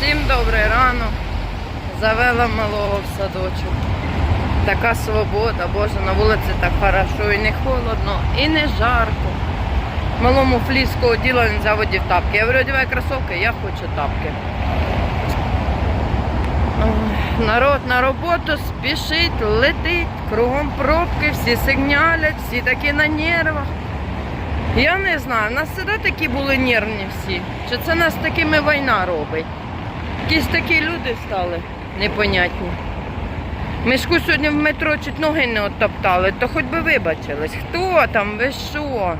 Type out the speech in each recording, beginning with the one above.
Всім добрий ранок. Завела малого в садочок. Така свобода, Боже, на вулиці так хорошо, і не холодно, і не жарко. Малому фліського діла він заводів тапки. Я говорю, одягай кросовки, я хочу тапки. Народ на роботу спішить, летить, кругом пробки, всі сигналять, всі такі на нервах. Я не знаю, в нас завжди такі були нервні всі. Чи це нас такими війна робить? Якісь такі люди стали непонятні. Мішку сьогодні в метро чуть ноги не оттоптали, то хоч би вибачились. Хто там? Ви що?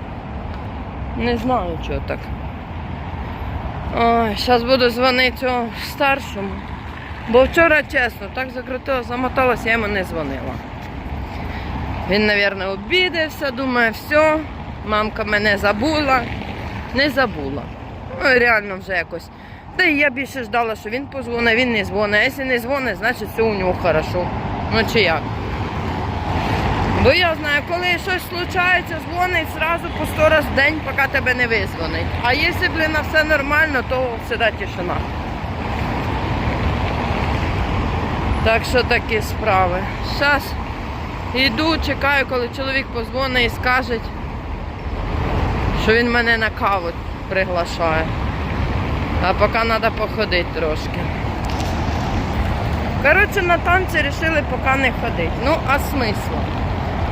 Не знаю, чого так. Ой, зараз буду дзвонити цього старшому. Бо вчора, чесно, так закрутила, замоталася, я йому не дзвонила. Він, мабуть, обідався, думає, все, мамка мене забула. Не забула. Ну, реально вже якось. Та і я більше ждала, що він позвонить, він не дзвонить. Якщо не дзвонить, значить все у нього хорошо. Ну чи як? Бо я знаю, коли щось случається, дзвонить зразу по сто раз в день, поки тебе не визвонить. А якщо, блін, на все нормально, то всегда тишина. Так що такі справи. Зараз йду, чекаю, коли чоловік позвонить і скаже, що він мене на каву приглашає. А поки треба походити трошки. Коротше, на танці вирішили поки не ходити. Ну, а смисл?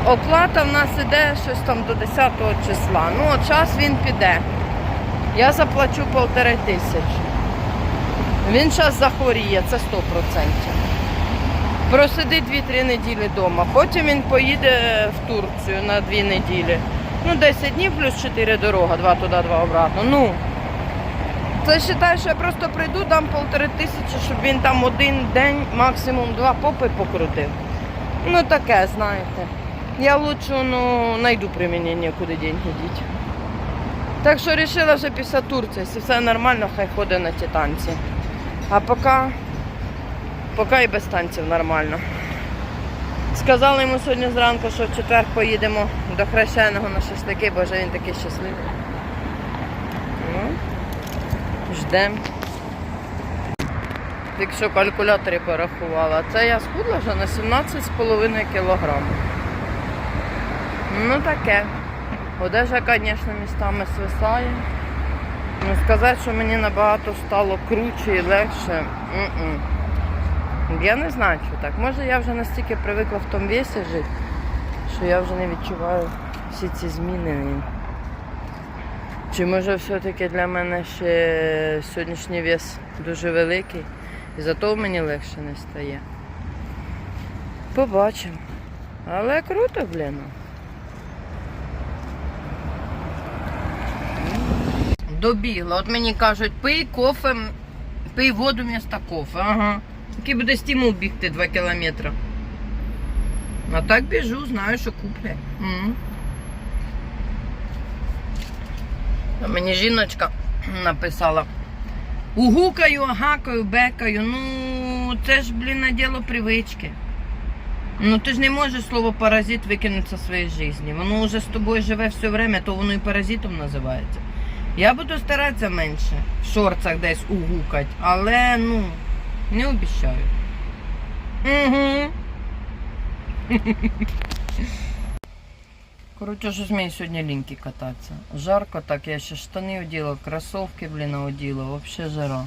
Оплата в нас іде щось там до 10 числа. Ну, от час він піде. Я заплачу полтори тисячі. Він зараз захворіє, це 100%. Просидить 2-3 неділі вдома. Потім він поїде в Турцію на 2 неділі. Ну, 10 днів плюс 4 дорога, 2 туди, 2 обратно. Ну, це вважаю, що я просто прийду, дам полтори тисячі, щоб він там один день, максимум два попи покрутив. Ну таке, знаєте. Я лучше ну, знайду примінення, куди деньги діть. Так що вирішила вже після Турції, якщо все нормально, хай ходить на ті танці. А поки, поки і без танців нормально. Сказали йому сьогодні зранку, що в четвер поїдемо до хрещеного на шашлики, бо вже він такий щасливий. Ну, ждем. Якщо калькуляторі порахувала, це я схудла вже на 17,5 кг. Ну таке. Одежа, звісно, містами свисає. Ну, сказати, що мені набагато стало круче і легше. м-м. Я не знаю, що так. Може я вже настільки привикла в тому весі жити, що я вже не відчуваю всі ці зміни. Чи може все-таки для мене ще сьогоднішній вес дуже великий, і зато мені легше не стає. Побачимо. Але круто, блін. Добігла. От мені кажуть, пий кофе, пий воду вместо кофе. Ага. Який буде стимул бігти 2 кілометри. А так біжу, знаю, що куплять. М. А Мені жіночка написала. Угукаю, агакаю, бекаю. Ну, це ж, блін, на діло привички. Ну ти ж не можеш слово паразит викинути зі своєї житті. Воно вже з тобою живе все время, то воно і паразитом називається. Я буду старатися менше в шорцах десь угукать, але ну, не обіцяю. Угу. Коротше, щось мені сьогодні ліньки кататися. Жарко так, я ще штани оділа, кросовки, блін, оділа, взагалі жара.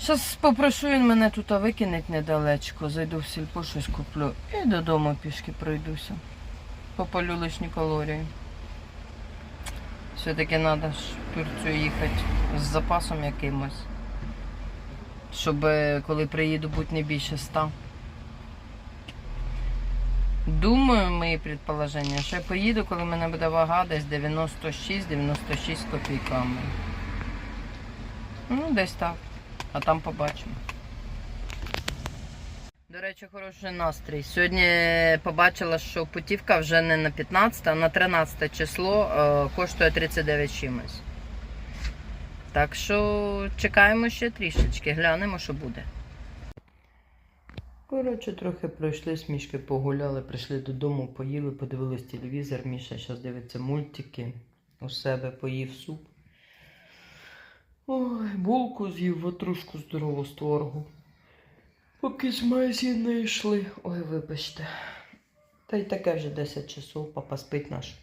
Зараз попрошу він мене тут викинуть недалечко, зайду в сільпо, щось куплю і додому пішки пройдуся. Попалю лишні калорії. Все-таки треба в Турцію їхати з запасом якимось. Щоб коли приїду, бути не більше 100. Думаю, мої предположення, що я поїду, коли мене буде вага десь 96-96 копійками. Ну, десь так. А там побачимо. До речі, хороший настрій. Сьогодні побачила, що путівка вже не на 15, а на 13 число е, коштує 39 чимось. Так що чекаємо ще трішечки, глянемо, що буде. Коротше, трохи пройшли, смішки погуляли, прийшли додому, поїли, подивились телевізор. Міша зараз дивиться мультики. У себе поїв суп. Ой, булку з'їв, ватрушку здорову з творогу. Поки з магазину йшли. Ой, вибачте. Та й таке вже 10 часов, папа спить наш.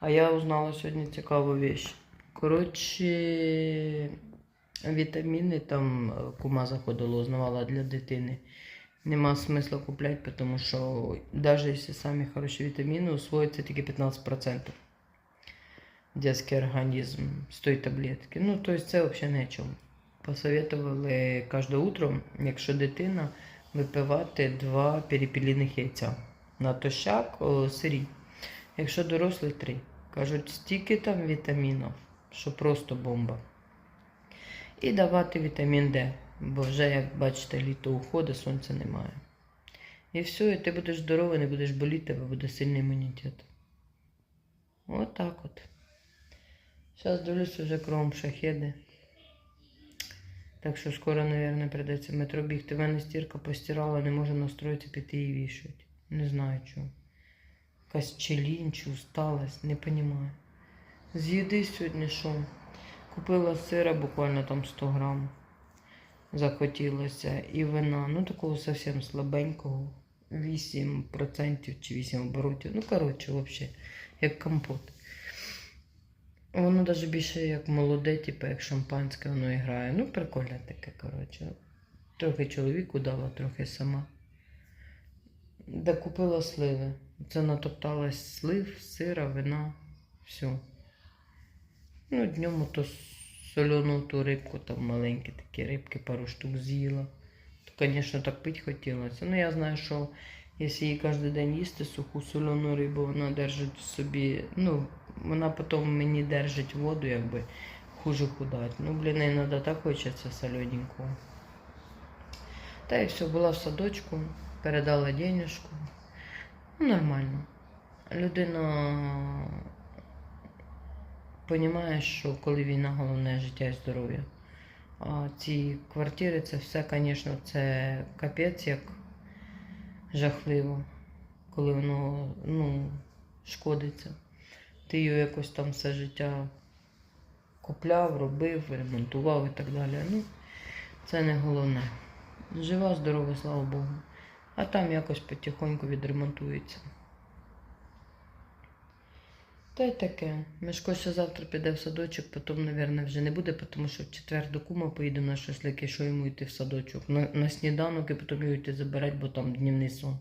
А я узнала сьогодні цікаву вещь. Коротше, вітаміни там е, кума заходила, узнавала для дитини. Нема смисла купляти, тому що навіть якщо самі хороші вітаміни, усвоїться тільки 15% детский организм з тої таблетки. Ну, тобто це взагалі не чому. Посоветували кожне утро, якщо дитина, випивати два перепіліних яйця. Натощак о, сирі. Якщо дорослий три. Кажуть, стільки там вітамінів, що просто бомба. І давати вітамін Д, бо вже, як бачите, літо уходить, сонця немає. І все, і ти будеш здоровий, не будеш боліти, тебе буде сильний імунітет. От так от. Зараз дивлюся вже кругом шахеди. Так що скоро, мабуть, прийдеться метро бігти. В мене стірка постирала, не можу настроїтися, піти і вішати. Не знаю чого. Якась челінь чи усталость, не розумію. З їди сьогодні що? Купила сира буквально там 100 грам. Захотілося. І вина. Ну такого зовсім слабенького. 8% чи 8 оборотів. Ну, коротше, взагалі, як компот. Воно навіть більше як молоде, типу як шампанське, воно і грає. Ну, прикольне таке, коротше. Трохи чоловіку дала, трохи сама. Де купила сливи. Це натопталась слив, сира, вина, все. Ну, днем то солену ту рибку, там маленькі такі рибки, пару штук з'їла. То, звісно, так пити хотілося. Ну, я знаю, що якщо її кожен день їсти суху солену рибу, вона держить собі, ну, вона потім мені держить воду, якби хуже худать. Ну, блін, іноді так хочеться солененького. Та і все, була в садочку, передала денежку. Ну, нормально. Людина розуміє, що коли війна, головне життя і здоров'я. А ці квартири, це все, звісно, це капець як жахливо, коли воно ну, шкодиться. Ти його якось там все життя купляв, робив, ремонтував і так далі. Ну, це не головне. Жива, здорова, слава Богу. А там якось потихоньку відремонтується. Та й таке. Мишко ще завтра піде в садочок, потім, мабуть, вже не буде, тому що в четвер до кума поїдемо на шашлики, що йому йти в садочок. На, на сніданок і потім його йти забирати, бо там днівний сон.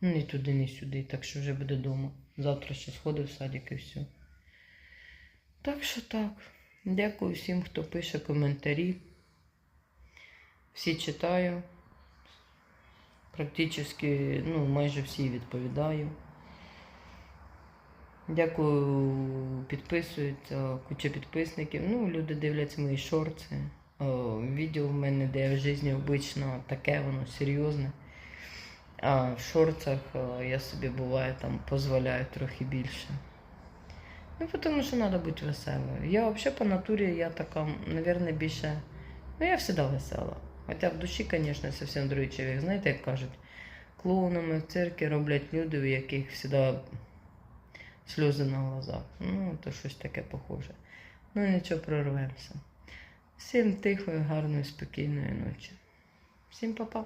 Ну, ні туди, ні сюди, так що вже буде вдома. Завтра ще сходив в садик і все. Так що так. Дякую всім, хто пише коментарі. Всі читаю. Практично, ну, майже всі відповідаю. Дякую, підписуються, куча підписників. Ну, люди дивляться мої шорти. Відео в мене, де я в житті обично таке, воно серйозне. А в шорцах я собі буває там дозволяю трохи більше. Ну, тому що треба бути веселою. Я взагалі по натурі я така, мабуть, більше. Ну, я завжди весела. Хоча в душі, звісно, зовсім другий чоловік. Знаєте, як кажуть, клоунами в циркі роблять люди, у яких завжди сльози на глазах. Ну, то щось таке похоже. Ну, нічого, прорвемося. Всім тихої, гарної, спокійної ночі. Всім па-па.